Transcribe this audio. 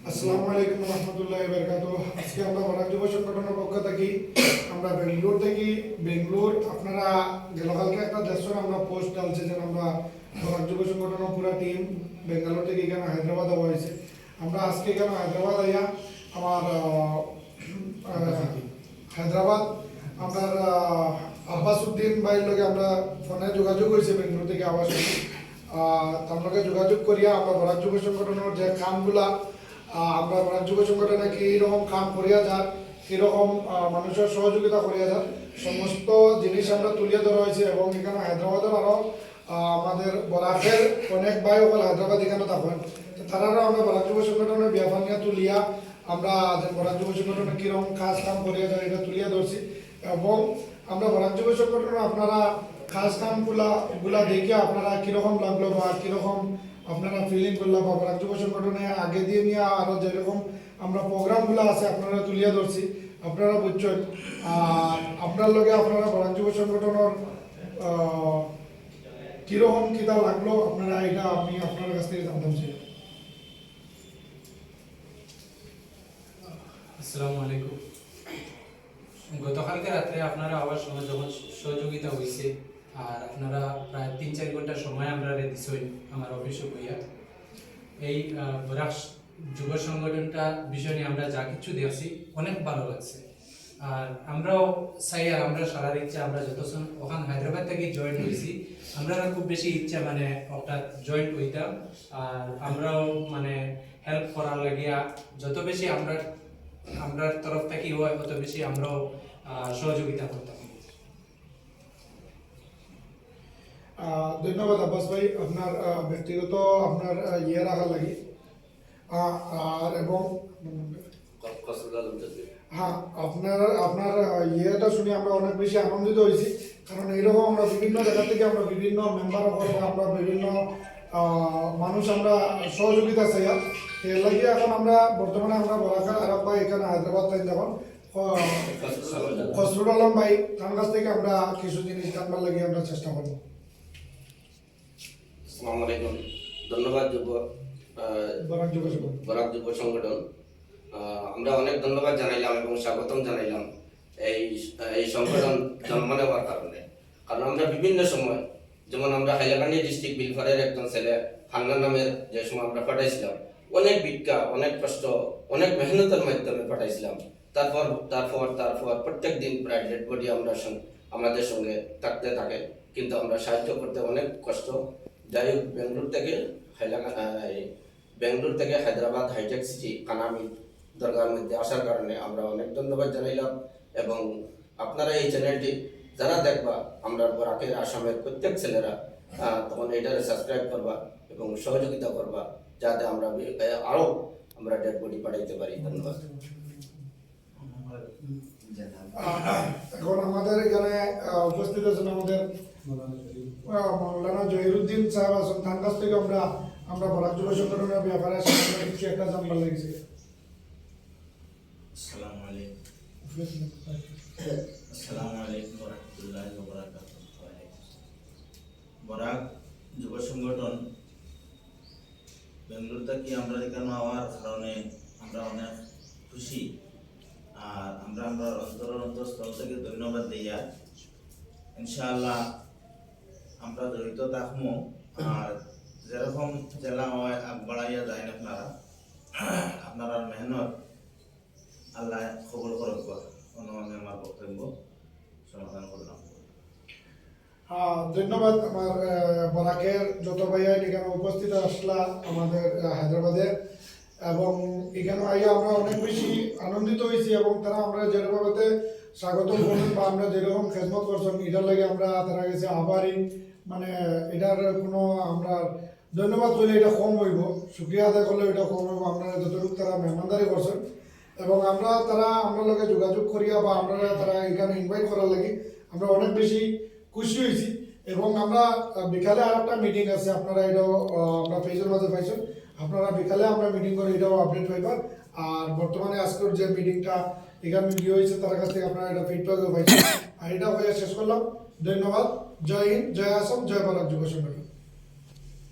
আসসালামু আলাইকুম রহমতুল্লাহ বরকাত আজকে আমরা বরাক যুব সংগঠনের পক্ষ থেকে আমরা বেঙ্গলোর থেকে, বেঙ্গলোর, আপনারা গেলকালকে একটা দেশের আমরা পোস্ট ডালছে যে আমরা বরাক যুব সংগঠনের পুরা টিম বেঙ্গালোর থেকে এখানে হায়দ্রাবাদ হওয়া হয়েছে আমরা আজকে এখানে হায়দ্রাবাদ আইয়া আমার হায়দ্রাবাদ আমরা আব্বাস উদ্দিন ভাইয়ের লগে আমরা ফোনে যোগাযোগ হয়েছে বেঙ্গলোর থেকে আবাস তার লগে যোগাযোগ করিয়া আমরা বরাক যুব সংগঠনের যে কামগুলা আমরা বরাক যুব সংগঠনে কীরকম কাম করিয়া যার কীরকম আহ, মানুষের সহযোগিতা করিয়া যার। সমস্ত জিনিস আমরা তুলিয়ে ধরা হয়েছে এবং এখানে হায়দ্রাবাদের আরও আমাদের বরাকের অনেক ভাই সকল হায়দ্রাবাদ এখানে থাকেন। তো তারারও আমরা বরাক যুব সংগঠনের ব্যাপার নিয়ে তুলিয়া আমরা বরাক যুব সংগঠনে কীরকম কাজ কাম করিয়া যায় এটা তুলিয়া ধরছি। এবং আমরা বরাক যুব সংগঠনে আপনারা কাজ কামগুলা গুলা দেখে আপনারা কীরকম লাগল বা কীরকম আপনারা ফিলিং করলাম বা বরাক যুব সংগঠনে আগে দিয়ে নিয়ে আরও যেরকম আমরা প্রোগ্রামগুলো আছে আপনারা তুলিয়া ধরছি, আপনারা বুঝছেন। আর আপনার লগে আপনারা বরাক যুব সংগঠনের কীরকম কিতা লাগল, আপনারা এটা আমি আপনার কাছ থেকে জানতাম চাই আসসালামু আলাইকুম। গতকালকে রাত্রে আপনারা আবার সহযোগিতা হয়েছে আর আপনারা প্রায় তিন চার ঘণ্টা সময় আমরা দিছই আমার অফিসে বইয়া। এই যুব সংগঠনটা বিষয় নিয়ে আমরা যা কিছু দেখছি অনেক ভালো লাগছে। আর আমরাও চাই, আর আমরা সারা ইচ্ছা, আমরা যত ওখান হায়দ্রাবাদ থেকে জয়েন হয়েছি আমরা খুব বেশি ইচ্ছা মানে একটা জয়েন হইতাম। আর আমরাও মানে হেল্প করার লাগিয়া যত বেশি আমরা আমরা তরফ থেকে হয় তত বেশি আমরাও সহযোগিতা করতাম। ধন্যবাদ আব্বাস ভাই আপনার ব্যক্তিগত আপনার ইয়ে রাখার লাগে। আর এবং হ্যাঁ আপনার আপনার ইয়েটা শুনে আমরা অনেক বেশি আনন্দিত হয়েছি। কারণ এইরকম আমরা বিভিন্ন জায়গা থেকে আমরা বিভিন্ন মেম্বার আমরা বিভিন্ন মানুষ আমরা সহযোগিতা চাই এর লাগে এখন আমরা বর্তমানে আমরা বরাকার আরব ভাই এখানে হায়দ্রাবাদ তাই যখন খসরুল আলম ভাই তার কাছ থেকে আমরা কিছু জিনিস জানবার লাগে আমরা চেষ্টা করব। আসসালামু আলাইকুম। ধন্যবাদ যুব বরাক যুব সংগঠন। আমরা অনেক ধন্যবাদ জানাইলাম এবং স্বাগতম জানাইলাম এই এই সংগঠন জন্ম নেওয়ার কারণে। কারণ আমরা বিভিন্ন সময় যেমন আমরা হাইলাকান্দি ডিস্ট্রিক্ট বিলফারের একজন ছেলে হান্নান নামের যে সময় আমরা পাঠাইছিলাম অনেক ভিক্ষা অনেক কষ্ট অনেক মেহনতের মাধ্যমে পাঠাইছিলাম। তারপর তারপর তারপর প্রত্যেক দিন প্রায় ডেড বডি আমরা আমাদের সঙ্গে থাকতে থাকে। কিন্তু আমরা সাহায্য করতে অনেক কষ্ট যাই হোক বেঙ্গলোর থেকে বেঙ্গলোর থেকে হায়দ্রাবাদ হাইটেক সিটি কানামি দরগার মধ্যে আসার কারণে আমরা অনেক ধন্যবাদ জানাইলাম। এবং আপনারা এই চ্যানেলটি যারা দেখবা আমরা বরাকের আসামের প্রত্যেক ছেলেরা তখন এটারে সাবস্ক্রাইব করবা এবং সহযোগিতা করবা যাতে আমরা বি- আহ, আরও আমরা ডেড বডি পাঠাইতে পারি। ধন্যবাদ। এখন আমাদের এখানে উপস্থিত আছেন আমাদের মৌলানা জহিরুদ্দিন সাহেব আছেন তার কাছ থেকে আমরা আমরা বরাক যুব সংগঠনের ব্যাপারে কিছু একটা জানবার লেগেছে। আসসালামু আলাইকুম। আসসালামু আলাইকুম ওরহমতুল্লাহি ওয়াবারাকাতুহু বরাক যুব সংগঠন বেঙ্গলোর থেকে আমরা এখানে হওয়ার কারণে আমরা অনেক খুশি আর আমরা আমরা অন্তর অন্তঃস্থল থেকে ধন্যবাদ দিয়া ইনশাআল্লাহ আমরা জড়িত থাকব আর যেরকম জেলা হয় বাড়াইয়া যায় আপনারা আপনারা মেহনত আল্লাহ খবর করক অনুমানে আমার বক্তব্য সমাধান করলাম। আহ, ধন্যবাদ আমার বরাকের যত ভাইয়া এখানে উপস্থিত আসলা আমাদের হায়দ্রাবাদে। এবং এখানে আইয়া আমরা অনেক বেশি আনন্দিত হয়েছি এবং তারা আমরা যেরকমভাবে স্বাগত করছেন বা আমরা যেরকম খেদমত করছেন, এটার লাগে আমরা তারা গেছে আবারই মানে এটার কোনো আমরা ধন্যবাদ করলে এটা কম হইব। সুক্রিয়া আদায় করলে এটা কম হইব। আমরা যতটুকু তারা মেহমানদারি করছেন এবং আমরা তারা আমরা লগে যোগাযোগ করিয়া বা আমরা তারা এখানে ইনভাইট করার লাগে আমরা অনেক বেশি খুশি হয়েছি। এবং আমরা বিকালে আর একটা মিটিং আছে, আপনারা এটাও আমরা পেজের মাঝে পাইছেন। আপনারা বিকালে আমরা মিটিং করে এটাও আপডেট পাইবার আর বর্তমানে আজকের যে মিটিংটা এখানে গিয়ে হয়েছে, তার কাছ থেকে আপনারা এটা ফিডব্যাকও পাইছেন। আর এটা হয়ে শেষ করলাম। ধন্যবাদ। জয় হিন্দ, জয় আসাম, জয় ভারত। যুব সংগঠন।